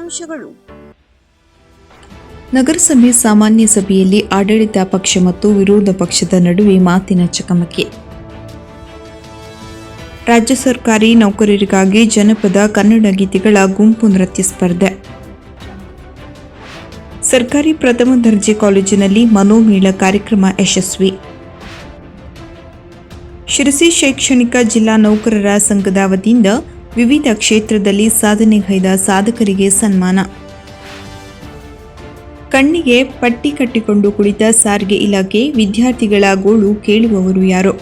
ಮುಖ್ಯಾಂಶಗಳು ನಗರಸಭೆ ಸಾಮಾನ್ಯ ಸಭೆಯಲ್ಲಿ ಆಡಳಿತ ಪಕ್ಷ ಮತ್ತು ವಿರೋಧ ಪಕ್ಷದ ನಡುವೆ ಮಾತಿನ ಚಕಮಕಿ. ರಾಜ್ಯ ಸರ್ಕಾರಿ ನೌಕರರಿಗಾಗಿ ಜನಪದ ಕನ್ನಡ ಗೀತೆಗಳ ಗುಂಪು ನೃತ್ಯ ಸ್ಪರ್ಧೆ. ಸರ್ಕಾರಿ ಪ್ರಥಮ ದರ್ಜೆ ಕಾಲೇಜಿನಲ್ಲಿ ಮನೋಮೇಳ ಕಾರ್ಯಕ್ರಮ ಯಶಸ್ವಿ. ಶಿರಸಿ ಶೈಕ್ಷಣಿಕ ಜಿಲ್ಲಾ ನೌಕರರ ಸಂಘದ ವತಿಯಿಂದ ವಿವಿಧ ಕ್ಷೇತ್ರದಲ್ಲಿ ಸಾಧನೆಗೈದ ಸಾಧಕರಿಗೆ ಸನ್ಮಾನ. ಕಣ್ಣಿಗೆ ಪಟ್ಟಿ ಕಟ್ಟಿಕೊಂಡು ಕುಳಿತ ಸಾರಿಗೆ ಇಲಾಖೆ ವಿದ್ಯಾರ್ಥಿಗಳ ಗೋಳು ಕೇಳುವವರು ಯಾರು?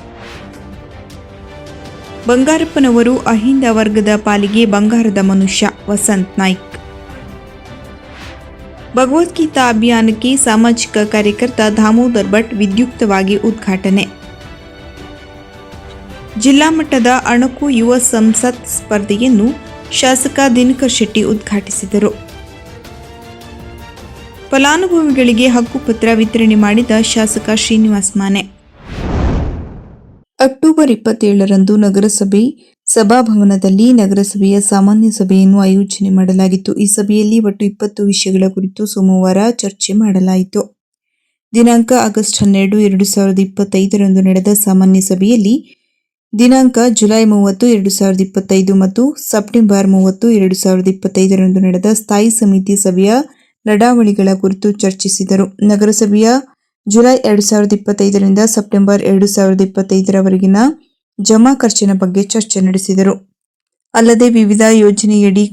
ಬಂಗಾರಪ್ಪನವರು ಅಹಿಂದ ವರ್ಗದ ಪಾಲಿಗೆ ಬಂಗಾರದ ಮನುಷ್ಯ ವಸಂತ್ ನಾಯ್ಕ್. ಭಗವದ್ಗೀತಾ ಅಭಿಯಾನಕ್ಕೆ ಸಾಮಾಜಿಕ ಕಾರ್ಯಕರ್ತ ದಾಮೋದರ್ ಭಟ್ ವಿದ್ಯುಕ್ತವಾಗಿ ಉದ್ಘಾಟನೆ. ಜಿಲ್ಲಾ ಮಟ್ಟದ ಅಣಕು ಯುವ ಸಂಸತ್ ಸ್ಪರ್ಧೆಯನ್ನು ಶಾಸಕ ದಿನಕರ್ ಶೆಟ್ಟಿ ಉದ್ಘಾಟಿಸಿದರು. ಫಲಾನುಭವಿಗಳಿಗೆ ಹಕ್ಕುಪತ್ರ ವಿತರಣೆ ಮಾಡಿದ ಶಾಸಕ ಶ್ರೀನಿವಾಸ್ ಮಾನೆ. ಅಕ್ಟೋಬರ್ ಇಪ್ಪತ್ತೇಳರಂದು ನಗರಸಭೆ, ಸಭಾಭವನದಲ್ಲಿ ನಗರಸಭೆಯ ಸಾಮಾನ್ಯ ಸಭೆಯನ್ನು ಆಯೋಜನೆ ಮಾಡಲಾಗಿತ್ತು. ಈ ಸಭೆಯಲ್ಲಿ ಒಟ್ಟು ಇಪ್ಪತ್ತು ವಿಷಯಗಳ ಕುರಿತು ಸೋಮವಾರ ಚರ್ಚೆ ಮಾಡಲಾಯಿತು. ದಿನಾಂಕ ಆಗಸ್ಟ್ ಹನ್ನೆರಡು, ಎರಡು ಸಾವಿರದ ಇಪ್ಪತ್ತೈದರಂದು ನಡೆದ ಸಾಮಾನ್ಯ ಸಭೆಯಲ್ಲಿ ದಿನಾಂಕ ಜುಲೈ ಮೂವತ್ತು, ಎರಡು ಸಾವಿರದ ಇಪ್ಪತ್ತೈದು ಮತ್ತು ಸೆಪ್ಟೆಂಬರ್ ಮೂವತ್ತು, ಎರಡು ಸಾವಿರದ ಇಪ್ಪತ್ತೈದರಂದು ನಡೆದ ಸ್ಥಾಯಿ ಸಮಿತಿ ಸಭೆಯ ನಡಾವಳಿಗಳ ಕುರಿತು ಚರ್ಚಿಸಿದರು. ನಗರಸಭೆಯ ಜುಲೈ ಎರಡು ಸಾವಿರದ ಇಪ್ಪತ್ತೈದರಿಂದ ಸೆಪ್ಟೆಂಬರ್ ಎರಡು ಸಾವಿರದ ಇಪ್ಪತ್ತೈದರವರೆಗಿನ ಜಮಾ ಖರ್ಚಿನ ಬಗ್ಗೆ ಚರ್ಚೆ ನಡೆಸಿದರು. ಅಲ್ಲದೆ ವಿವಿಧ ಯೋಜನೆಯಡಿ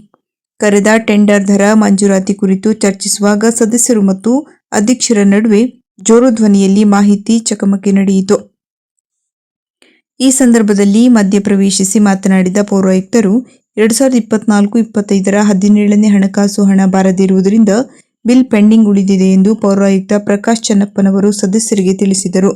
ಕರೆದ ಟೆಂಡರ್ ದರ ಮಂಜೂರಾತಿ ಕುರಿತು ಚರ್ಚಿಸುವಾಗ ಸದಸ್ಯರು ಮತ್ತು ಅಧ್ಯಕ್ಷರ ನಡುವೆ ಜೋರು ಧ್ವನಿಯಲ್ಲಿ ಮಾಹಿತಿ ಚಕಮಕಿ ನಡೆಯಿತು. ಈ ಸಂದರ್ಭದಲ್ಲಿ ಮಧ್ಯಪ್ರವೇಶಿಸಿ ಮಾತನಾಡಿದ ಪೌರಾಯುಕ್ತರು, ಎರಡ್ ಸಾವಿರದ ಇಪ್ಪತ್ನಾಲ್ಕು ಇಪ್ಪತ್ತೈದರ ಹದಿನೇಳನೇ ಹಣಕಾಸು ಹಣ ಬಾರದಿರುವುದರಿಂದ ಬಿಲ್ ಪೆಂಡಿಂಗ್ ಉಳಿದಿದೆ ಎಂದು ಪೌರಾಯುಕ್ತ ಪ್ರಕಾಶ್ ಚನ್ನಪ್ಪನವರು ಸದಸ್ಯರಿಗೆ ತಿಳಿಸಿದರು.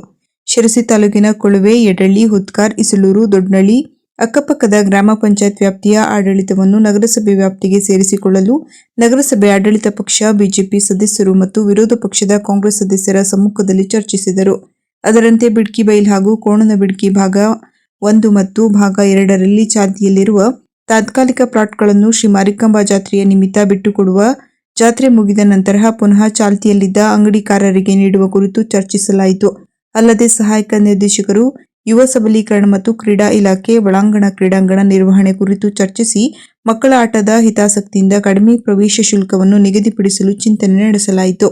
ಶಿರಸಿ ತಾಲೂಕಿನ ಕೊಳುವೆ, ಯಡಳ್ಳಿ ಹುತ್ಕಾರ್ ಇಸಲೂರು ದೊಡ್ಡನಳ್ಳಿ ಅಕ್ಕಪಕ್ಕದ ಗ್ರಾಮ ಪಂಚಾಯತ್ ವ್ಯಾಪ್ತಿಯ ಆಡಳಿತವನ್ನು ನಗರಸಭೆ ವ್ಯಾಪ್ತಿಗೆ ಸೇರಿಸಿಕೊಳ್ಳಲು ನಗರಸಭೆ ಆಡಳಿತ ಪಕ್ಷ, ಬಿಜೆಪಿ ಸದಸ್ಯರು ಮತ್ತು ವಿರೋಧ ಪಕ್ಷದ ಕಾಂಗ್ರೆಸ್ ಸದಸ್ಯರ ಸಮ್ಮುಖದಲ್ಲಿ ಚರ್ಚಿಸಿದರು. ಅದರಂತೆ ಬಿಡ್ಕಿ ಬೈಲ್ ಹಾಗೂ ಕೋಣನ ಬಿಡ್ಕಿ ಭಾಗ ಒಂದು ಮತ್ತು ಭಾಗ ಎರಡರಲ್ಲಿ ಚಾಲ್ತಿಯಲ್ಲಿರುವ ತಾತ್ಕಾಲಿಕ ಪ್ಲಾಟ್ಗಳನ್ನು ಶ್ರೀ ಮಾರಿಕಾಂಬಾ ಜಾತ್ರೆಯ ನಿಮಿತ್ತ ಬಿಟ್ಟುಕೊಡುವ ಜಾತ್ರೆ ಮುಗಿದ ನಂತರ ಪುನಃ ಚಾಲ್ತಿಯಲ್ಲಿದ್ದ ಅಂಗಡಿಕಾರರಿಗೆ ನೀಡುವ ಕುರಿತು ಚರ್ಚಿಸಲಾಯಿತು. ಅಲ್ಲದೆ ಸಹಾಯಕ ನಿರ್ದೇಶಕರು, ಯುವ ಸಬಲೀಕರಣ ಮತ್ತು ಕ್ರೀಡಾ ಇಲಾಖೆ, ಒಳಾಂಗಣ ಕ್ರೀಡಾಂಗಣ ನಿರ್ವಹಣೆ ಕುರಿತು ಚರ್ಚಿಸಿ ಮಕ್ಕಳ ಆಟದ ಹಿತಾಸಕ್ತಿಯಿಂದ ಕಡಿಮೆ ಪ್ರವೇಶ ಶುಲ್ಕವನ್ನು ನಿಗದಿಪಡಿಸಲು ಚಿಂತನೆ ನಡೆಸಲಾಯಿತು.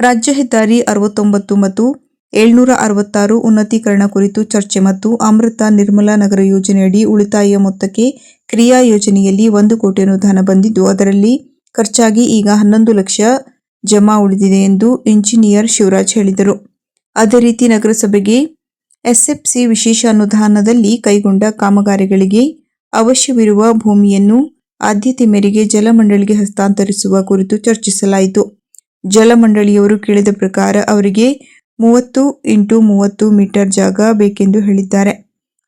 ರಾಜ್ಯ ಹೆದ್ದಾರಿ ಅರವತ್ತೊಂಬತ್ತು ಮತ್ತು ಏಳ್ನೂರ ಅರವತ್ತಾರು ಉನ್ನತೀಕರಣ ಕುರಿತು ಚರ್ಚೆ ಮತ್ತು ಅಮೃತ ನಿರ್ಮಲಾ ನಗರ ಯೋಜನೆಯಡಿ ಉಳಿತಾಯ ಮೊತ್ತಕ್ಕೆ ಕ್ರಿಯಾ ಯೋಜನೆಯಲ್ಲಿ ಒಂದು ಕೋಟಿ ಅನುದಾನ ಬಂದಿದ್ದು, ಅದರಲ್ಲಿ ಖರ್ಚಾಗಿ ಈಗ ಹನ್ನೊಂದು ಲಕ್ಷ ಜಮಾ ಉಳಿದಿದೆ ಎಂದು ಇಂಜಿನಿಯರ್ ಶಿವರಾಜ್ ಹೇಳಿದರು. ಅದೇ ರೀತಿ ನಗರಸಭೆಗೆ ಎಸ್ಎಫ್ಸಿ ವಿಶೇಷ ಅನುದಾನದಲ್ಲಿ ಕೈಗೊಂಡ ಕಾಮಗಾರಿಗಳಿಗೆ ಅವಶ್ಯವಿರುವ ಭೂಮಿಯನ್ನು ಆದ್ಯತೆ ಮೇರೆಗೆ ಜಲಮಂಡಳಿಗೆ ಹಸ್ತಾಂತರಿಸುವ ಕುರಿತು ಚರ್ಚಿಸಲಾಯಿತು. ಜಲಮಂಡಳಿಯವರು ಕೇಳಿದ ಪ್ರಕಾರ ಅವರಿಗೆ ಮೂವತ್ತು ಇಂಟು ಮೂವತ್ತು ಮೀಟರ್ ಜಾಗ ಬೇಕೆಂದು ಹೇಳಿದ್ದಾರೆ.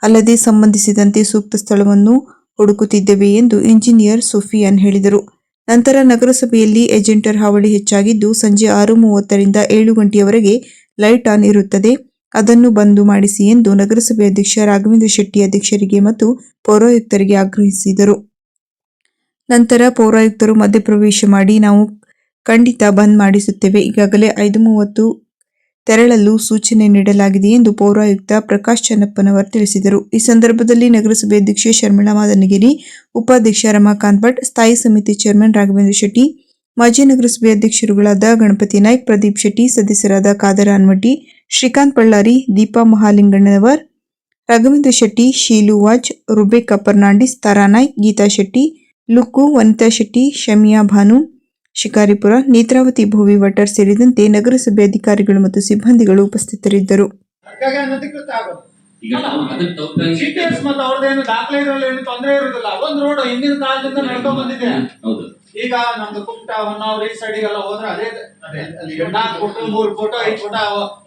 ಅಲ್ಲದೆ ಸಂಬಂಧಿಸಿದಂತೆ ಸೂಕ್ತ ಸ್ಥಳವನ್ನು ಹುಡುಕುತ್ತಿದ್ದೇವೆ ಎಂದು ಇಂಜಿನಿಯರ್ ಸೋಫಿಯಾನ್ ಹೇಳಿದರು. ನಂತರ ನಗರಸಭೆಯಲ್ಲಿ ಏಜೆಂಟರ್ ಹಾವಳಿ ಹೆಚ್ಚಾಗಿದ್ದು ಸಂಜೆ ಆರು ಮೂವತ್ತರಿಂದ ಏಳು ಗಂಟೆಯವರೆಗೆ ಲೈಟ್ ಆನ್ ಇರುತ್ತದೆ. ಅದನ್ನು ಬಂದು ಮಾಡಿಸಿ ಎಂದು ನಗರಸಭೆ ಅಧ್ಯಕ್ಷ ರಾಘವೇಂದ್ರ ಶೆಟ್ಟಿ ಅಧ್ಯಕ್ಷರಿಗೆ ಮತ್ತು ಪೌರಾಯುಕ್ತರಿಗೆ ಆಗ್ರಹಿಸಿದರು. ನಂತರ ಪೌರಾಯುಕ್ತರು ಮಧ್ಯಪ್ರವೇಶ ಮಾಡಿ ನಾವು ಖಂಡಿತ ಬಂದ್ ಮಾಡಿಸುತ್ತೇವೆ. ಈಗಾಗಲೇ ಐದು ಮೂವತ್ತು ತೆರಳಲು ಸೂಚನೆ ನೀಡಲಾಗಿದೆ ಎಂದು ಪೌರಾಯುಕ್ತ ಪ್ರಕಾಶ್ ಚನ್ನಪ್ಪನವರ್ ತಿಳಿಸಿದರು. ಈ ಸಂದರ್ಭದಲ್ಲಿ ನಗರಸಭೆ ಅಧ್ಯಕ್ಷೆ ಶರ್ಮಿಳಾ ಮಾದನಗಿರಿ, ಉಪಾಧ್ಯಕ್ಷ ರಮಾಕಾಂತ್ ಭಟ್, ಸ್ಥಾಯಿ ಸಮಿತಿ ಚೇರ್ಮನ್ ರಾಘವೇಂದ್ರ ಶೆಟ್ಟಿ, ಮಾಜಿ ನಗರಸಭೆ ಅಧ್ಯಕ್ಷರುಗಳಾದ ಗಣಪತಿ ನಾಯ್ಕ್, ಪ್ರದೀಪ್ ಶೆಟ್ಟಿ, ಸದಸ್ಯರಾದ ಕಾದರ ಅನ್ವಟ್ಟಿ ಶ್ರೀಕಾಂತ್ ಬಳ್ಳಾರಿ, ದೀಪಾ ಮಹಾಲಿಂಗಣ್ಣನವರ್, ರಾಘವೇಂದ್ರ ಶೆಟ್ಟಿ, ಶೀಲು ವಾಜ್ ರುಬೇಕಾ ಫರ್ನಾಂಡಿಸ್ ತಾರಾ ನಾಯ್ಕ್, ಗೀತಾ ಶೆಟ್ಟಿ, ಲುಕ್ಕು, ವನಿತಾ ಶೆಟ್ಟಿ, ಶಮಿಯಾ ಭಾನು ಶಿಕಾರಿಪುರ ನೇತ್ರಾವತಿ ಭೂವಿ ವಟರ್ ಸೇರಿದಂತೆ ನಗರಸಭೆ ಅಧಿಕಾರಿಗಳು ಮತ್ತು ಸಿಬ್ಬಂದಿಗಳು ಉಪಸ್ಥಿತರಿದ್ದರು. ದಾಖಲೆ ಇರೋಲ್ಲ ಏನು ತೊಂದರೆ ಇರೋದಿಲ್ಲ. ಒಂದ್ ರೋಡ್ ಹಿಂದಿನ ಕಾಲದಿಂದ ನಡ್ಕೊಂಡ್ ಬಂದಿದೆ. ಹೌದು. ಈಗ ನಮ್ದು ಕುಮಟ ಹೊನ್ನಾವರ್ ಈ ಸೈಡಿಗೆಲ್ಲ ಹೋದ್ರೆ ಅದೇ ನಾಲ್ಕು ಫೋಟೋ ಮೂರ್ ಫೋಟೋ ಐದು ಫೋಟೋ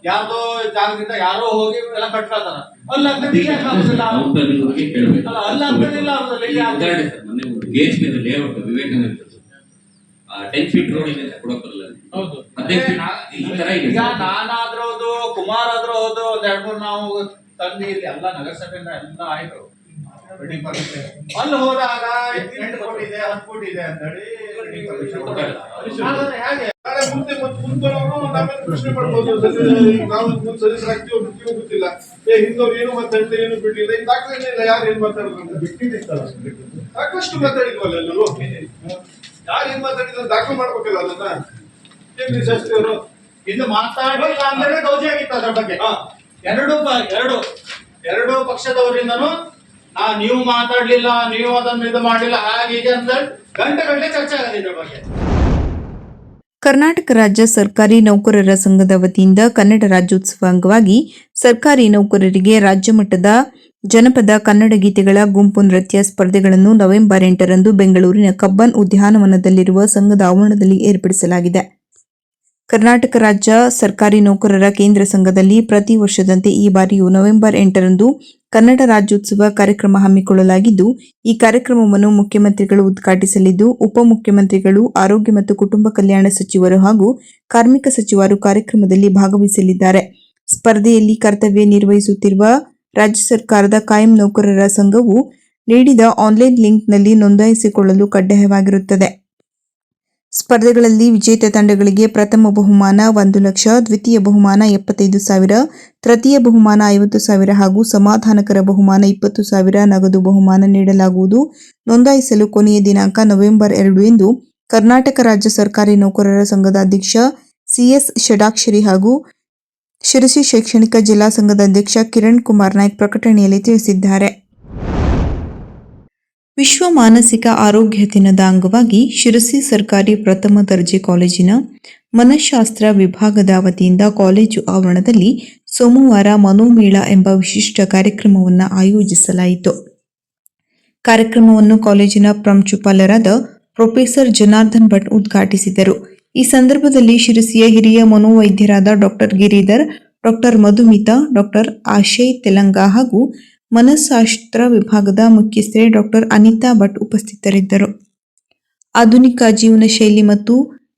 ಯಾರ್ದೋ ಜಾಗದಿಂದ ಯಾರೋ ಹೋಗಿ ಎಲ್ಲ ಕಟ್ಕೊಳ್ತಾರ. ಅಲ್ಲ ಅಲ್ಲ ಅಲ್ಲ ಅಂಗಡಿಲ್ಲ ಅವ್ರದ್ದು layout Vivekananda ten feet road ಇದೆ ಕೊಡಕ್ ಬರಲ್ಲ ಈ ತರ ಇದೆ. ಈಗ ನಾನಾದ್ರೂ ಹೌದು ಕುಮಾರ್ ಆದ್ರೂ ಹೌದು ಒಂದ್ ಎರಡ್ ಮೂರ್ ನಾವು ತಂದು ಇಲ್ಲಿ ಎಲ್ಲ ನಗರಸಭೆಯಿಂದ ಎಲ್ಲ ಆಯ್ತು. ಅಲ್ಲಿ ಹೋದಾಗ ಎಂಟು ಕೋಟಿ ಇದೆ ಹತ್ತು ಕೋಟಿ ಇದೆ ಅಂತ ಹೇಳಿ ಮುಂದೆ ಮತ್ತೆ ಮುಂಬರೋರು ನಮ್ಮನ್ನ ಪ್ರಶ್ನೆ ಮಾಡ್ಬೋದು. ಸರಿ, ನಾವು ಮುಂದೆ ಸದಸ್ಯರಾಗ್ತೀವೋ ಬಿಡ್ತೀವೋ ಗೊತ್ತಿಲ್ಲ. ಏ ಹಿಂದವ್ರು ಏನು ಮಾತಾಡಿದ್ರೆ ಏನು ಬಿಟ್ಟಿಲ್ಲ. ಈ ದಾಖಲೆ ಇಲ್ಲ. ಯಾರು ಏನ್ ಮಾತಾಡೋದು ಅಂತ. ಬಿಟ್ಟಿದ್ದಿತ್ತಲ್ಲ ಸಾಕಷ್ಟು ಮಾತಾಡಿದ್ವಲ್ಲ ಎಲ್ಲರೂ? ಯಾರು ಏನ್ ಮಾತಾಡಿದ್ರು ದಾಖಲು ಮಾಡ್ಬೇಕಲ್ಲ ಅದನ್ನ? ಏನ್ರಿ ಶಾಸ್ತ್ರಿ ಅವರು ಇನ್ನು ಮಾತಾಡಿಲ್ಲ ಅಂದ್ರೆ ಗೌಜಿ ಆಗಿತ್ತು ಅದ್ರ ಬಗ್ಗೆ. ಹಾ. ಎರಡು ಪ- ಎರಡು. ಎರಡು ಪಕ್ಷದವರಿಂದನೂ ನಾ ನೀವು ಮಾತಾಡ್ಲಿಲ್ಲ ನೀವು ಅದನ್ನ ಇದು ಮಾಡಿಲ್ಲ ಹಾಗೆ ಹೀಗೆ ಅಂತ ಗಂಟೆ ಗಂಟೆ ಚರ್ಚೆ ಆಗದೆ ಇದ್ರ ಬಗ್ಗೆ. ಕರ್ನಾಟಕ ರಾಜ್ಯ ಸರ್ಕಾರಿ ನೌಕರರ ಸಂಘದ ವತಿಯಿಂದ ಕನ್ನಡ ರಾಜ್ಯೋತ್ಸವ ಅಂಗವಾಗಿ ಸರ್ಕಾರಿ ನೌಕರರಿಗೆ ರಾಜ್ಯ ಮಟ್ಟದ ಜನಪದ ಕನ್ನಡ ಗೀತೆಗಳ ಗುಂಪು ನೃತ್ಯ ಸ್ಪರ್ಧೆಗಳನ್ನು ನವೆಂಬರ್ ಎಂಟರಂದು ಬೆಂಗಳೂರಿನ ಕಬ್ಬನ್ ಉದ್ಯಾನವನದಲ್ಲಿರುವ ಸಂಘದ ಆವರಣದಲ್ಲಿ ಏರ್ಪಡಿಸಲಾಗಿದೆ. ಕರ್ನಾಟಕ ರಾಜ್ಯ ಸರ್ಕಾರಿ ನೌಕರರ ಕೇಂದ್ರ ಸಂಘದಲ್ಲಿ ಪ್ರತಿ ವರ್ಷದಂತೆ ಈ ಬಾರಿಯೂ ನವೆಂಬರ್ ಎಂಟರಂದು ಕನ್ನಡ ರಾಜ್ಯೋತ್ಸವ ಕಾರ್ಯಕ್ರಮ ಹಮ್ಮಿಕೊಳ್ಳಲಾಗಿದ್ದು, ಈ ಕಾರ್ಯಕ್ರಮವನ್ನು ಮುಖ್ಯಮಂತ್ರಿಗಳು ಉದ್ಘಾಟಿಸಲಿದ್ದು, ಉಪಮುಖ್ಯಮಂತ್ರಿಗಳು, ಆರೋಗ್ಯ ಮತ್ತು ಕುಟುಂಬ ಕಲ್ಯಾಣ ಸಚಿವರು ಹಾಗೂ ಕಾರ್ಮಿಕ ಸಚಿವರು ಕಾರ್ಯಕ್ರಮದಲ್ಲಿ ಭಾಗವಹಿಸಲಿದ್ದಾರೆ. ಸ್ಪರ್ಧೆಯಲ್ಲಿ ಕರ್ತವ್ಯ ನಿರ್ವಹಿಸುತ್ತಿರುವ ರಾಜ್ಯ ಸರ್ಕಾರದ ಕಾಯಂ ನೌಕರರ ಸಂಘವು ನೀಡಿದ ಆನ್ಲೈನ್ ಲಿಂಕ್ನಲ್ಲಿ ನೋಂದಾಯಿಸಿಕೊಳ್ಳಲು ಕಡ್ಡಾಯವಾಗಿರುತ್ತದೆ. ಸ್ಪರ್ಧೆಗಳಲ್ಲಿ ವಿಜೇತ ತಂಡಗಳಿಗೆ ಪ್ರಥಮ ಬಹುಮಾನ ಒಂದು ಲಕ್ಷ, ದ್ವಿತೀಯ ಬಹುಮಾನ ಎಪ್ಪತ್ತೈದು ಸಾವಿರ, ತೃತೀಯ ಬಹುಮಾನ ಐವತ್ತು ಸಾವಿರ ಹಾಗೂ ಸಮಾಧಾನಕರ ಬಹುಮಾನ ಇಪ್ಪತ್ತು ಸಾವಿರ ನಗದು ಬಹುಮಾನ ನೀಡಲಾಗುವುದು. ನೋಂದಾಯಿಸಲು ಕೊನೆಯ ದಿನಾಂಕ ನವೆಂಬರ್ ಎರಡು ಎಂದು ಕರ್ನಾಟಕ ರಾಜ್ಯ ಸರ್ಕಾರಿ ನೌಕರರ ಸಂಘದ ಅಧ್ಯಕ್ಷ ಸಿಎಸ್ ಷಡಾಕ್ಷರಿ ಹಾಗೂ ಶಿರಸಿ ಶೈಕ್ಷಣಿಕ ಜಿಲ್ಲಾ ಸಂಘದ ಅಧ್ಯಕ್ಷ ಕಿರಣ್ ಕುಮಾರ್ ನಾಯ್ಕ್ ಪ್ರಕಟಣೆಯಲ್ಲಿ ತಿಳಿಸಿದ್ದಾರೆ. ವಿಶ್ವ ಮಾನಸಿಕ ಆರೋಗ್ಯ ದಿನದ ಅಂಗವಾಗಿ ಶಿರಸಿ ಸರ್ಕಾರಿ ಪ್ರಥಮ ದರ್ಜೆ ಕಾಲೇಜಿನ ಮನಃಶಾಸ್ತ್ರ ವಿಭಾಗದ ವತಿಯಿಂದ ಕಾಲೇಜು ಆವರಣದಲ್ಲಿ ಸೋಮವಾರ ಮನೋಮೇಳ ಎಂಬ ವಿಶಿಷ್ಟ ಕಾರ್ಯಕ್ರಮವನ್ನು ಆಯೋಜಿಸಲಾಯಿತು. ಕಾರ್ಯಕ್ರಮವನ್ನು ಕಾಲೇಜಿನ ಪ್ರಾಂಶುಪಾಲರಾದ ಪ್ರೊಫೆಸರ್ ಜನಾರ್ದನ್ ಭಟ್ ಉದ್ಘಾಟಿಸಿದರು. ಈ ಸಂದರ್ಭದಲ್ಲಿ ಶಿರಸಿಯ ಹಿರಿಯ ಮನೋವೈದ್ಯರಾದ doctor Giridhar, doctor Madhumita, doctor Ashay Telang ಹಾಗೂ ಮನಸ್ಸಾಸ್ತ್ರ ವಿಭಾಗದ ಮುಖ್ಯಸ್ಥೆ ಡಾಕ್ಟರ್ ಅನಿತಾ ಭಟ್ ಉಪಸ್ಥಿತರಿದ್ದರು. ಆಧುನಿಕ ಜೀವನ ಶೈಲಿ ಮತ್ತು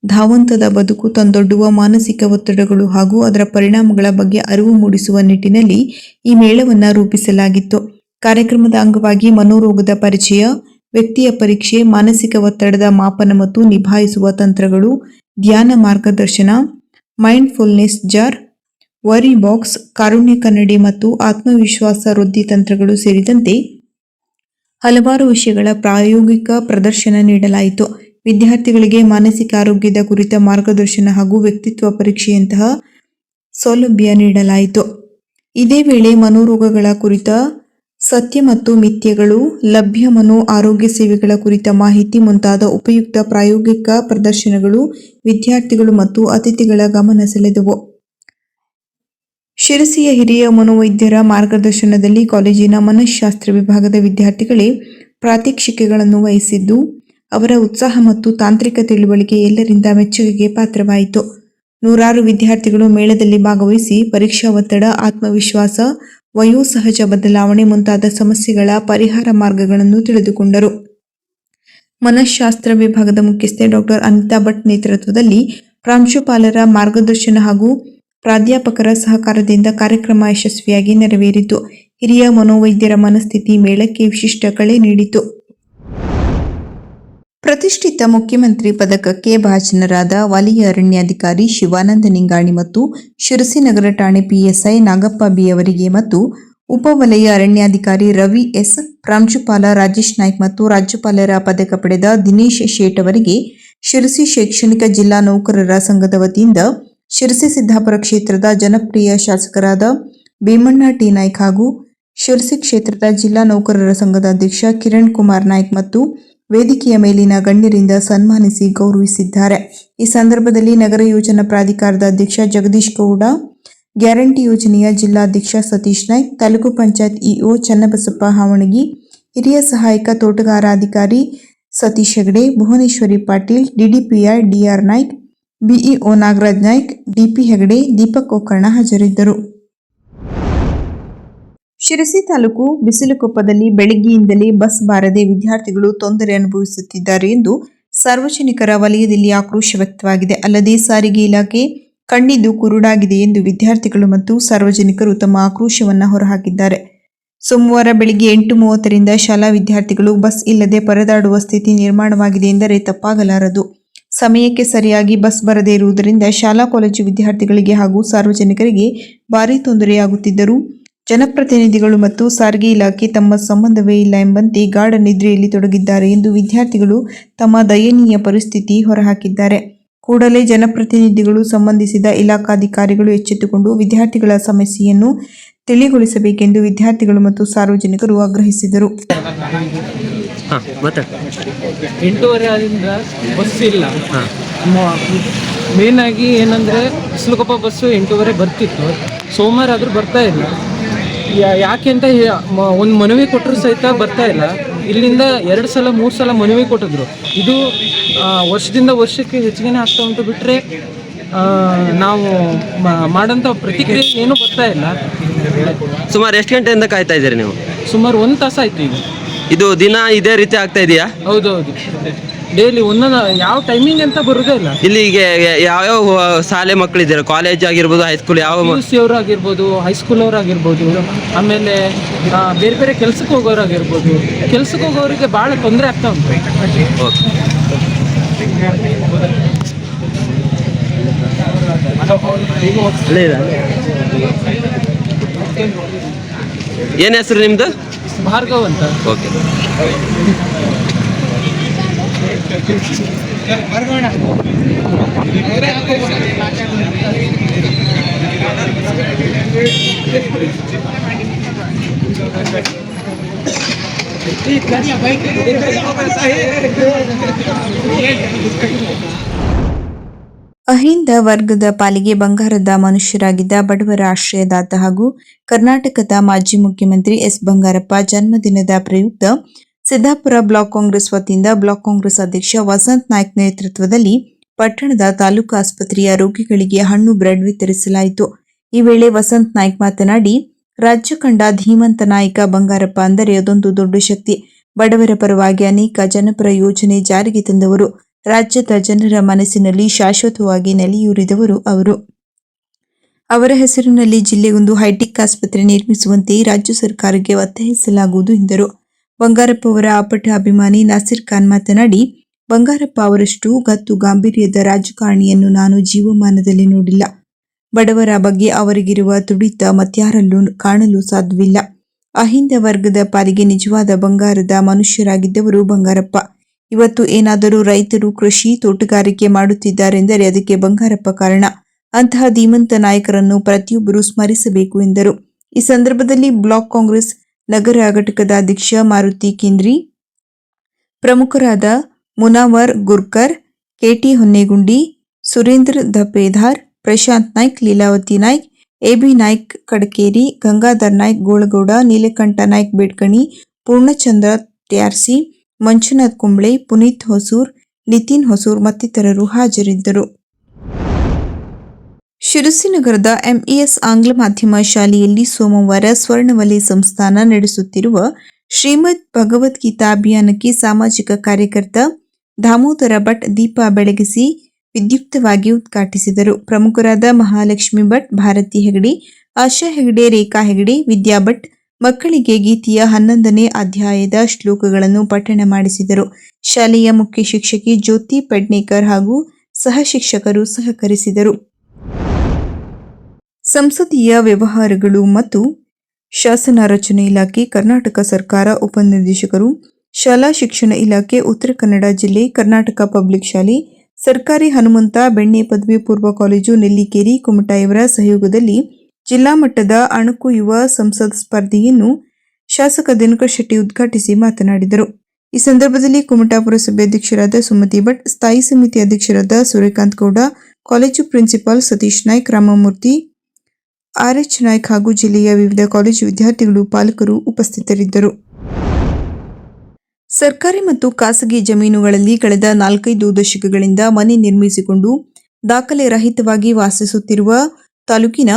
ಧಾವಂತದ ಬದುಕು ತಂದೊಡ್ಡುವ ಮಾನಸಿಕ ಒತ್ತಡಗಳು ಹಾಗೂ ಅದರ ಪರಿಣಾಮಗಳ ಬಗ್ಗೆ ಅರಿವು ಮೂಡಿಸುವ ನಿಟ್ಟಿನಲ್ಲಿ ಈ ಮೇಳವನ್ನು ರೂಪಿಸಲಾಗಿತ್ತು. ಕಾರ್ಯಕ್ರಮದ ಅಂಗವಾಗಿ ಮನೋರೋಗದ ಪರಿಚಯ, ವ್ಯಕ್ತಿಯ ಪರೀಕ್ಷೆ, ಮಾನಸಿಕ ಒತ್ತಡದ ಮಾಪನ ಮತ್ತು ನಿಭಾಯಿಸುವ ತಂತ್ರಗಳು ಧ್ಯಾನ ಮಾರ್ಗದರ್ಶನ ಮೈಂಡ್ಫುಲ್ನೆಸ್ ಜಾರ್ ವರಿ ಬಾಕ್ಸ್ ಕಾರುಣ್ಯ ಕನ್ನಡಿ ಮತ್ತು ಆತ್ಮವಿಶ್ವಾಸ ವೃದ್ಧಿ ತಂತ್ರಗಳು ಸೇರಿದಂತೆ ಹಲವಾರು ವಿಷಯಗಳ ಪ್ರಾಯೋಗಿಕ ಪ್ರದರ್ಶನ ನೀಡಲಾಯಿತು. ವಿದ್ಯಾರ್ಥಿಗಳಿಗೆ ಮಾನಸಿಕ ಆರೋಗ್ಯದ ಕುರಿತ ಮಾರ್ಗದರ್ಶನ ಹಾಗೂ ವ್ಯಕ್ತಿತ್ವ ಪರೀಕ್ಷೆಯಂತಹ ಸೌಲಭ್ಯ ನೀಡಲಾಯಿತು. ಇದೇ ವೇಳೆ ಮನೋರೋಗಗಳ ಕುರಿತ ಸತ್ಯ ಮತ್ತು ಮಿಥ್ಯಗಳು, ಲಭ್ಯ ಮನೋ ಆರೋಗ್ಯ ಸೇವೆಗಳ ಕುರಿತ ಮಾಹಿತಿ ಮುಂತಾದ ಉಪಯುಕ್ತ ಪ್ರಾಯೋಗಿಕ ಪ್ರದರ್ಶನಗಳು, ವಿದ್ಯಾರ್ಥಿಗಳು ಮತ್ತು ಅತಿಥಿಗಳ ಗಮನ ಸೆಳೆದವು. ಶಿರಸಿಯ ಹಿರಿಯ ಮನೋವೈದ್ಯರ ಮಾರ್ಗದರ್ಶನದಲ್ಲಿ ಕಾಲೇಜಿನ ಮನಃಶಾಸ್ತ್ರ ವಿಭಾಗದ ವಿದ್ಯಾರ್ಥಿಗಳೇ ಪ್ರಾತ್ಯಕ್ಷಿಕೆಗಳನ್ನು ವಹಿಸಿದ್ದು, ಅವರ ಉತ್ಸಾಹ ಮತ್ತು ತಾಂತ್ರಿಕ ತಿಳುವಳಿಕೆ ಎಲ್ಲರಿಂದ ಮೆಚ್ಚುಗೆಗೆ ಪಾತ್ರವಾಯಿತು. ನೂರಾರು ವಿದ್ಯಾರ್ಥಿಗಳು ಮೇಳದಲ್ಲಿ ಭಾಗವಹಿಸಿ ಪರೀಕ್ಷಾ ಒತ್ತಡ, ಆತ್ಮವಿಶ್ವಾಸ ವಯೋಸಹಜ ಬದಲಾವಣೆ ಮುಂತಾದ ಸಮಸ್ಯೆಗಳ ಪರಿಹಾರ ಮಾರ್ಗಗಳನ್ನು ತಿಳಿದುಕೊಂಡರು. ಮನಃಶಾಸ್ತ್ರ ವಿಭಾಗದ ಮುಖ್ಯಸ್ಥೆ ಡಾಕ್ಟರ್ ಅನಿತಾ ಭಟ್ ನೇತೃತ್ವದಲ್ಲಿ ಪ್ರಾಂಶುಪಾಲರ ಮಾರ್ಗದರ್ಶನ ಹಾಗೂ ಪ್ರಾಧ್ಯಾಪಕರ ಸಹಕಾರದಿಂದ ಕಾರ್ಯಕ್ರಮ ಯಶಸ್ವಿಯಾಗಿ ನೆರವೇರಿತು. ಹಿರಿಯ ಮನೋವೈದ್ಯರ ಮನಸ್ಥಿತಿ ಮೇಳಕ್ಕೆ ವಿಶಿಷ್ಟ ಕಳೆ ನೀಡಿತು. ಪ್ರತಿಷ್ಠಿತ ಮುಖ್ಯಮಂತ್ರಿ ಪದಕಕ್ಕೆ ಭಾಜನರಾದ ವಲಯ ಅರಣ್ಯಾಧಿಕಾರಿ ಶಿವಾನಂದ ನಿಂಗಾಣಿ ಮತ್ತು ಶಿರಸಿ ನಗರ ಠಾಣೆ ಪಿಎಸ್ಐ ನಾಗಪ್ಪ ಬಿ ಅವರಿಗೆ ಮತ್ತು ಉಪವಲಯ ಅರಣ್ಯಾಧಿಕಾರಿ ರವಿ ಎಸ್ ಪ್ರಾಂಶುಪಾಲ ರಾಜೇಶ್ ನಾಯ್ಕ್ ಮತ್ತು ರಾಜ್ಯಪಾಲರ ಪದಕ ಪಡೆದ ದಿನೇಶ್ ಶೇಟ್ ಅವರಿಗೆ ಶಿರಸಿ ಶೈಕ್ಷಣಿಕ ಜಿಲ್ಲಾ ನೌಕರರ ಸಂಘದ ವತಿಯಿಂದ ಶಿರಸಿ ಸಿದ್ದಾಪುರ ಕ್ಷೇತ್ರದ ಜನಪ್ರಿಯ ಶಾಸಕರಾದ ಭೀಮಣ್ಣ ಟಿ ನಾಯ್ಕ್ ಹಾಗೂ ಶಿರಸಿ ಕ್ಷೇತ್ರದ ಜಿಲ್ಲಾ ನೌಕರರ ಸಂಘದ ಅಧ್ಯಕ್ಷ ಕಿರಣ್ ಕುಮಾರ್ ನಾಯ್ಕ್ ಮತ್ತು ವೇದಿಕೆಯ ಮೇಲಿನ ಗಣ್ಯರಿಂದ ಸನ್ಮಾನಿಸಿ ಗೌರವಿಸಿದ್ದಾರೆ. ಈ ಸಂದರ್ಭದಲ್ಲಿ ನಗರ ಯೋಜನಾ ಪ್ರಾಧಿಕಾರದ ಅಧ್ಯಕ್ಷ ಜಗದೀಶ್ ಗೌಡ, ಗ್ಯಾರಂಟಿ ಯೋಜನೆಯ ಜಿಲ್ಲಾಧ್ಯಕ್ಷ ಸತೀಶ್ ನಾಯ್ಕ್, ತಾಲೂಕು ಪಂಚಾಯತ್ ಇಒ ಚನ್ನಬಸಪ್ಪ ಹಾವಣಗಿ, ಹಿರಿಯ ಸಹಾಯಕ ತೋಟಗಾರಾಧಿಕಾರಿ Satish Hegde, Bhuvaneshwari Patil, DDPI DR Naik, BEO Nagaraj Naik, DP Hegde, Deepak Gokarna ಹಾಜರಿದ್ದರು. ಶಿರಸಿ ತಾಲೂಕು ಬಿಸಿಲುಕೊಪ್ಪದಲ್ಲಿ ಬೆಳಗ್ಗೆಯಿಂದಲೇ ಬಸ್ ಬಾರದೆ ವಿದ್ಯಾರ್ಥಿಗಳು ತೊಂದರೆ ಅನುಭವಿಸುತ್ತಿದ್ದಾರೆ ಎಂದು ಸಾರ್ವಜನಿಕರ ವಲಯದಲ್ಲಿ ಆಕ್ರೋಶ ವ್ಯಕ್ತವಾಗಿದೆ. ಅಲ್ಲದೆ ಸಾರಿಗೆ ಇಲಾಖೆ ಕಣ್ಣಿದ್ದು ಕುರುಡಾಗಿದೆ ಎಂದು ವಿದ್ಯಾರ್ಥಿಗಳು ಮತ್ತು ಸಾರ್ವಜನಿಕರು ತಮ್ಮ ಆಕ್ರೋಶವನ್ನು ಹೊರಹಾಕಿದ್ದಾರೆ. ಸೋಮವಾರ ಬೆಳಿಗ್ಗೆ ಎಂಟು ಮೂವತ್ತರಿಂದ ಶಾಲಾ ವಿದ್ಯಾರ್ಥಿಗಳು ಬಸ್ ಇಲ್ಲದೆ ಪರದಾಡುವ ಸ್ಥಿತಿ ನಿರ್ಮಾಣವಾಗಿದೆ ಎಂದರೆ ತಪ್ಪಾಗಲಾರದು. ಸಮಯಕ್ಕೆ ಸರಿಯಾಗಿ ಬಸ್ ಬರದೇ ಇರುವುದರಿಂದ ಶಾಲಾ, ಕಾಲೇಜು ವಿದ್ಯಾರ್ಥಿಗಳಿಗೆ ಹಾಗೂ ಸಾರ್ವಜನಿಕರಿಗೆ ಭಾರೀ ತೊಂದರೆಯಾಗುತ್ತಿದ್ದರೂ ಜನಪ್ರತಿನಿಧಿಗಳು ಮತ್ತು ಸಾರಿಗೆ ಇಲಾಖೆ ತಮ್ಮ ಸಂಬಂಧವೇ ಇಲ್ಲ ಎಂಬಂತೆ ಗಾಢ ನಿದ್ರೆಯಲ್ಲಿ ತೊಡಗಿದ್ದಾರೆ ಎಂದು ವಿದ್ಯಾರ್ಥಿಗಳು ತಮ್ಮ ದಯನೀಯ ಪರಿಸ್ಥಿತಿ ಹೊರಹಾಕಿದ್ದಾರೆ. ಕೂಡಲೇ ಜನಪ್ರತಿನಿಧಿಗಳು ಸಂಬಂಧಿಸಿದ ಇಲಾಖಾಧಿಕಾರಿಗಳು ಎಚ್ಚೆತ್ತುಕೊಂಡು ವಿದ್ಯಾರ್ಥಿಗಳ ಸಮಸ್ಯೆಯನ್ನು ತಿಳಿಗೊಳಿಸಬೇಕೆಂದು ವಿದ್ಯಾರ್ಥಿಗಳು ಮತ್ತು ಸಾರ್ವಜನಿಕರು ಆಗ್ರಹಿಸಿದರು. ಎಂಟೂವರೆ ಆದಿಂದ ಬಸ್ ಇಲ್ಲ. ಮೇನ್ ಆಗಿ ಏನಂದ್ರೆ ಸಿಲುಕಪ್ಪ ಬಸ್ಸು ಎಂಟೂವರೆ ಬರ್ತಿತ್ತು. ಸೋಮವಾರ ಆದ್ರೂ ಬರ್ತಾ ಇಲ್ಲ. ಯಾಕೆ ಅಂತ ಒಂದು ಮನವಿ ಕೊಟ್ಟರು ಸಹಿತ ಬರ್ತಾ ಇಲ್ಲ. ಇಲ್ಲಿಂದ ಎರಡು ಸಲ ಮೂರು ಸಲ ಮನವಿ ಕೊಟ್ಟಿದ್ರು. ಇದು ವರ್ಷದಿಂದ ವರ್ಷಕ್ಕೆ ಹೆಚ್ಚಿಗೆನೆ ಆಗ್ತಾ ಉಂಟು ಬಿಟ್ಟರೆ ನಾವು ಮಾಡಂತ ಮಾಡೋಂಥ ಪ್ರತಿಕ್ರಿಯೆ ಏನೂ ಬರ್ತಾ ಇಲ್ಲ. ಸುಮಾರು ಎಷ್ಟು ಗಂಟೆಯಿಂದ ಕಾಯ್ತಾ ಇದ್ದೀರಿ ನೀವು? ಸುಮಾರು ಒಂದು ತಾಸು ಆಯ್ತು ಈಗ. ಇದು ದಿನ ಇದೇ ರೀತಿ ಆಗ್ತಾ ಇದೆಯಾ? ಹೌದೌದು. ಡೈಲಿ ಒಂದೊಂದು ಯಾವ ಟೈಮಿಂಗ್ ಅಂತ ಬರೋದೇ ಇಲ್ಲ. ಇಲ್ಲಿ ಈಗ ಯಾವ ಯಾವ ಶಾಲೆ ಮಕ್ಕಳಿದ್ದಾರೆ ಕಾಲೇಜ್ ಆಗಿರ್ಬೋದು ಹೈಸ್ಕೂಲ್ ಯಾವ ಸಿ ಅವ್ರು ಆಗಿರ್ಬೋದು ಹೈಸ್ಕೂಲ್ ಅವ್ರು ಆಗಿರ್ಬೋದು ಆಮೇಲೆ ಬೇರೆ ಬೇರೆ ಕೆಲ್ಸಕ್ಕೆ ಹೋಗೋರು ಆಗಿರ್ಬೋದು ಕೆಲ್ಸಕ್ಕೆ ಹೋಗೋರಿಗೆ ಭಾಳ ತೊಂದರೆ ಆಗ್ತಾ ಉಂಟು. ಏನ್ ಹೆಸರು ನಿಮ್ದು? ಭಾರ್ಗವ್ ಅಂತ. ಓಕೆ ಅಹಿಂದ ವರ್ಗದ ಪಾಲಿಗೆ ಬಂಗಾರದ ಮನುಷ್ಯರಾಗಿದ್ದ ಬಡವರ ಆಶ್ರಯದಾತ ಹಾಗೂ ಕರ್ನಾಟಕದ ಮಾಜಿ ಮುಖ್ಯಮಂತ್ರಿ ಎಸ್ ಬಂಗಾರಪ್ಪ ಜನ್ಮದಿನದ ಪ್ರಯುಕ್ತ ಸಿದ್ದಾಪುರ ಬ್ಲಾಕ್ ಕಾಂಗ್ರೆಸ್ ವತಿಯಿಂದ ಬ್ಲಾಕ್ ಕಾಂಗ್ರೆಸ್ ಅಧ್ಯಕ್ಷ ವಸಂತ್ ನಾಯ್ಕ್ ನೇತೃತ್ವದಲ್ಲಿ ಪಟ್ಟಣದ ತಾಲೂಕು ಆಸ್ಪತ್ರೆಯ ರೋಗಿಗಳಿಗೆ ಹಣ್ಣು, ಬ್ರೆಡ್ ವಿತರಿಸಲಾಯಿತು. ಈ ವೇಳೆ ವಸಂತ್ ನಾಯ್ಕ್ ಮಾತನಾಡಿ, ರಾಜ್ಯ ಕಂಡ ಧೀಮಂತ ನಾಯಕ ಬಂಗಾರಪ್ಪ ಅಂದರೆ ಅದೊಂದು ದೊಡ್ಡ ಶಕ್ತಿ. ಬಡವರ ಪರವಾಗಿ ಅನೇಕ ಜನಪರ ಯೋಜನೆ ಜಾರಿಗೆ ತಂದವರು, ರಾಜ್ಯದ ಜನರ ಮನಸ್ಸಿನಲ್ಲಿ ಶಾಶ್ವತವಾಗಿ ನೆಲೆಯೂರಿದವರು ಅವರು. ಅವರ ಹೆಸರಿನಲ್ಲಿ ಜಿಲ್ಲೆಗೊಂದು ಹೈಟೆಕ್ ಆಸ್ಪತ್ರೆ ನಿರ್ಮಿಸುವಂತೆ ರಾಜ್ಯ ಸರ್ಕಾರಕ್ಕೆ ಒತ್ತಾಯಿಸಲಾಗುವುದು ಎಂದರು. ಬಂಗಾರಪ್ಪ ಅವರ ಅಪಟ ಅಭಿಮಾನಿ ನಾಸಿರ್ ಖಾನ್ ಮಾತನಾಡಿ, ಬಂಗಾರಪ್ಪ ಅವರಷ್ಟು ಗತ್ತು ಗಾಂಭೀರ್ಯದ ರಾಜಕಾರಣಿಯನ್ನು ನಾನು ಜೀವಮಾನದಲ್ಲಿ ನೋಡಿಲ್ಲ. ಬಡವರ ಬಗ್ಗೆ ಅವರಿಗಿರುವ ತುಡಿತ ಮತ್ಯಾರಲ್ಲೂ ಕಾಣಲು ಸಾಧ್ಯವಿಲ್ಲ. ಅಹಿಂದ ವರ್ಗದ ಪಾಲಿಗೆ ನಿಜವಾದ ಬಂಗಾರದ ಮನುಷ್ಯರಾಗಿದ್ದವರು ಬಂಗಾರಪ್ಪ. ಇವತ್ತು ಏನಾದರೂ ರೈತರು ಕೃಷಿ ತೋಟಗಾರಿಕೆ ಮಾಡುತ್ತಿದ್ದಾರೆಂದರೆ ಅದಕ್ಕೆ ಬಂಗಾರಪ್ಪ ಕಾರಣ. ಅಂತಹ ಧೀಮಂತ ನಾಯಕರನ್ನು ಪ್ರತಿಯೊಬ್ಬರು ಸ್ಮರಿಸಬೇಕು ಎಂದರು. ಈ ಸಂದರ್ಭದಲ್ಲಿ ಬ್ಲಾಕ್ ಕಾಂಗ್ರೆಸ್ ನಗರ ಘಟಕದ ಅಧ್ಯಕ್ಷ ಮಾರುತಿ ಕೇಂದ್ರಿ ಪ್ರಮುಖರಾದ ಮುನಾವರ್ ಗುರ್ಕರ್, ಕೆಟಿ ಹೊನ್ನೇಗುಂಡಿ, ಸುರೇಂದ್ರ ದಪೇಧಾರ್ ಪ್ರಶಾಂತ್ ನಾಯ್ಕ್, ಲೀಲಾವತಿ ನಾಯ್ಕ್, ಎಬಿ ನಾಯ್ಕ್ ಕಡಕೇರಿ, ಗಂಗಾಧರ್ ನಾಯ್ಕ್ ಗೋಳಗೌಡ, ನೀಲಕಂಠ ನಾಯ್ಕ್ ಬೇಡ್ಕಣಿ, ಪೂರ್ಣಚಂದ್ರ ತ್ಯಾರ್ಸಿ, ಮಂಜುನಾಥ್ ಕುಂಬ್ಳೆ, ಪುನೀತ್ ಹೊಸೂರ್, ನಿತಿನ್ ಹೊಸೂರ್ ಮತ್ತಿತರರು ಹಾಜರಿದ್ದರು. ಶಿರಸಿನಗರದ ಎಂಇಎಸ್ ಆಂಗ್ಲ ಮಾಧ್ಯಮ ಶಾಲೆಯಲ್ಲಿ ಸೋಮವಾರ ಸ್ವರ್ಣವಲಿ ಸಂಸ್ಥಾನ ನಡೆಸುತ್ತಿರುವ ಶ್ರೀಮದ್ ಭಗವದ್ಗೀತಾ ಅಭಿಯಾನಕ್ಕೆ ಸಾಮಾಜಿಕ ಕಾರ್ಯಕರ್ತ ದಾಮೋದರ ಭಟ್ ದೀಪ ಬೆಳಗಿಸಿ ವಿದ್ಯುಕ್ತವಾಗಿ ಉದ್ಘಾಟಿಸಿದರು. ಪ್ರಮುಖರಾದ ಮಹಾಲಕ್ಷ್ಮಿ ಭಟ್, ಭಾರತಿ ಹೆಗಡೆ, ಆಶಾ ಹೆಗಡೆ, ರೇಖಾ ಹೆಗಡೆ, ವಿದ್ಯಾ ಭಟ್ ಮಕ್ಕಳಿಗೆ ಗೀತೆಯ ಹನ್ನೊಂದನೇ ಅಧ್ಯಾಯದ ಶ್ಲೋಕಗಳನ್ನು ಪಠಣ ಮಾಡಿಸಿದರು. ಶಾಲೆಯ ಮುಖ್ಯ ಶಿಕ್ಷಕಿ ಜ್ಯೋತಿ ಪಡ್ನೇಕರ್ ಹಾಗೂ ಸಹ ಶಿಕ್ಷಕರು ಸಹಕರಿಸಿದರು. ಸಂಸದೀಯ ವ್ಯವಹಾರಗಳು ಮತ್ತು ಶಾಸನ ರಚನೆ ಇಲಾಖೆ, ಕರ್ನಾಟಕ ಸರ್ಕಾರ, ಉಪನಿರ್ದೇಶಕರು, ಶಾಲಾ ಶಿಕ್ಷಣ ಇಲಾಖೆ, ಉತ್ತರ ಕನ್ನಡ ಜಿಲ್ಲೆ, ಕರ್ನಾಟಕ ಪಬ್ಲಿಕ್ ಶಾಲೆ, ಸರ್ಕಾರಿ ಹನುಮಂತ ಬೆಣ್ಣೆ ಪದವಿ ಪೂರ್ವ ಕಾಲೇಜು, ನೆಲ್ಲಿಕೇರಿ, ಕುಮಟಾಯವರ ಸಹಯೋಗದಲ್ಲಿ ಜಿಲ್ಲಾ ಮಟ್ಟದ ಅಣುಕು ಯುವ ಸಂಸತ್ ಸ್ಪರ್ಧೆಯನ್ನು ಶಾಸಕ ದಿನಕರ್ ಶೆಟ್ಟಿ ಉದ್ಘಾಟಿಸಿ ಮಾತನಾಡಿದರು. ಈ ಸಂದರ್ಭದಲ್ಲಿ ಕುಮಟಾ ಪುರಸಭೆ ಅಧ್ಯಕ್ಷರಾದ ಸುಮತಿ ಭಟ್, ಸ್ಥಾಯಿ ಸಮಿತಿ ಅಧ್ಯಕ್ಷರಾದ Suryakant Gowda, college principal Satish Naik, Ramamurthy RH Naik ಹಾಗೂ ಜಿಲ್ಲೆಯ ವಿವಿಧ ಕಾಲೇಜು ವಿದ್ಯಾರ್ಥಿಗಳು ಪಾಲಕರು ಉಪಸ್ಥಿತರಿದ್ದರು. ಸರ್ಕಾರಿ ಮತ್ತು ಖಾಸಗಿ ಜಮೀನುಗಳಲ್ಲಿ ಕಳೆದ ನಾಲ್ಕೈದು ದಶಕಗಳಿಂದ ಮನೆ ನಿರ್ಮಿಸಿಕೊಂಡು ದಾಖಲೆ ರಹಿತವಾಗಿ ವಾಸಿಸುತ್ತಿರುವ ತಾಲೂಕಿನ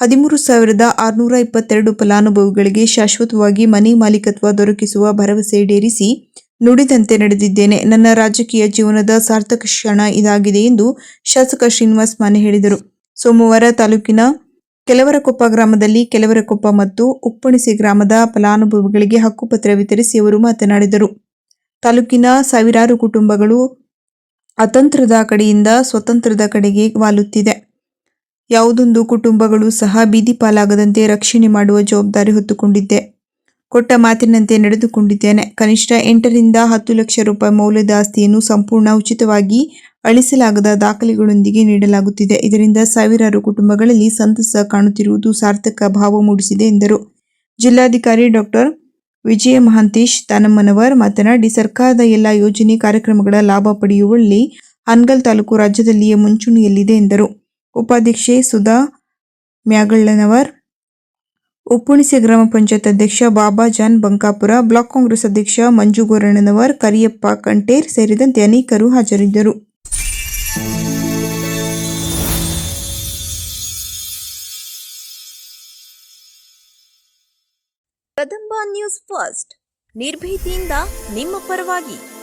ಹದಿಮೂರು ಸಾವಿರದ ಆರುನೂರ ಇಪ್ಪತ್ತೆರಡು ಫಲಾನುಭವಿಗಳಿಗೆ ಶಾಶ್ವತವಾಗಿ ಮನೆ ಮಾಲೀಕತ್ವ ದೊರಕಿಸುವ ಭರವಸೆ ಡೇರಿಸಿ ನುಡಿದಂತೆ ನಡೆದಿದ್ದೇನೆ. ನನ್ನ ರಾಜಕೀಯ ಜೀವನದ ಸಾರ್ಥಕ ಕ್ಷಣ ಇದಾಗಿದೆ ಎಂದು ಶಾಸಕ ಶ್ರೀನಿವಾಸ್ ಮಾನೆ ಹೇಳಿದರು. ಸೋಮವಾರ ತಾಲೂಕಿನ ಕೆಲವರಕೊಪ್ಪ ಗ್ರಾಮದಲ್ಲಿ, ಕೆಲವರಕೊಪ್ಪ ಮತ್ತು ಉಪ್ಪಣಿಸಿ ಗ್ರಾಮದ ಫಲಾನುಭವಿಗಳಿಗೆ ಹಕ್ಕುಪತ್ರ ವಿತರಿಸಿ ಅವರು ಮಾತನಾಡಿದರು. ತಾಲೂಕಿನ ಸಾವಿರಾರು ಕುಟುಂಬಗಳು ಅತಂತ್ರದ ಕಡೆಯಿಂದ ಸ್ವತಂತ್ರದ ಕಡೆಗೆ ವಾಲುತ್ತಿದೆ. ಯಾವುದೊಂದು ಕುಟುಂಬಗಳು ಸಹ ಬೀದಿ ಪಾಲಾಗದಂತೆ ರಕ್ಷಣೆ ಮಾಡುವ ಜವಾಬ್ದಾರಿ ಹೊತ್ತುಕೊಂಡಿದ್ದೆ. ಕೊಟ್ಟ ಮಾತಿನಂತೆ ನಡೆದುಕೊಂಡಿದ್ದೇನೆ. ಕನಿಷ್ಠ ಎಂಟರಿಂದ ಹತ್ತು ಲಕ್ಷ ರೂಪಾಯಿ ಮೌಲ್ಯದ ಆಸ್ತಿಯನ್ನು ಸಂಪೂರ್ಣ ಉಚಿತವಾಗಿ ಅಳಿಸಲಾಗದ ದಾಖಲೆಗಳೊಂದಿಗೆ ನೀಡಲಾಗುತ್ತಿದೆ. ಇದರಿಂದ ಸಾವಿರಾರು ಕುಟುಂಬಗಳಲ್ಲಿ ಸಂತಸ ಕಾಣುತ್ತಿರುವುದು ಸಾರ್ಥಕ ಭಾವ ಮೂಡಿಸಿದೆ ಎಂದರು. ಜಿಲ್ಲಾಧಿಕಾರಿ ಡಾಕ್ಟರ್ ವಿಜಯ ಮಹಾಂತೇಶ್ ತಾನಮ್ಮನವರ್ ಮಾತನಾಡಿ, ಸರ್ಕಾರದ ಎಲ್ಲ ಯೋಜನೆ ಕಾರ್ಯಕ್ರಮಗಳ ಲಾಭ ಪಡೆಯುವಲ್ಲಿ ಹನ್ಗಲ್ ತಾಲೂಕು ರಾಜ್ಯದಲ್ಲಿಯೇ ಮುಂಚೂಣಿಯಲ್ಲಿದೆ ಎಂದರು. ಉಪಾಧ್ಯಕ್ಷೆ ಸುಧಾ ಮ್ಯಾಗಳ್ಳನವರ್ ಉಪ್ಪುಣಿಸೆ ಗ್ರಾಮ ಪಂಚಾಯತ್ ಅಧ್ಯಕ್ಷ ಬಾಬಾ ಜಾನ್ ಬಂಕಾಪುರ, ಬ್ಲಾಕ್ ಕಾಂಗ್ರೆಸ್ ಅಧ್ಯಕ್ಷ ಮಂಜು ಗೋರಣ್ಣನವರ್, ಕರಿಯಪ್ಪ ಕಂಟೇರ್ ಸೇರಿದಂತೆ ಅನೇಕರು ಹಾಜರಿದ್ದರು. Kadamba News First. ನಿರ್ಭೀತಿಯಿಂದ ನಿಮ್ಮ ಪರವಾಗಿ.